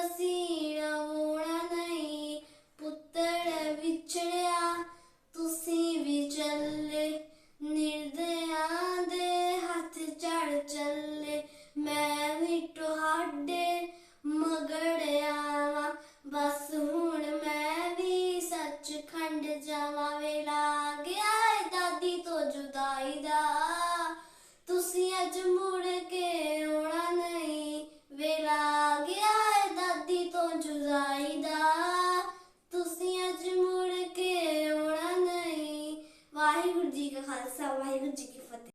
ਪਸੀਣਾ ਮੈਂ ਵੀ ਤੁਹਾਡੇ ਮਗੜ ਬਸ ਹੁਣ ਮੈਂ ਵੀ ਸੱਚਖੰਡ ਜਾਵਾਂ। ਵੇਲਾ ਗਿਆ ਦਾਦੀ ਤੋਂ ਜੁਦਾਈ ਦਾ। ਤੁਸੀਂ ਅੱਜ ਮੁੜ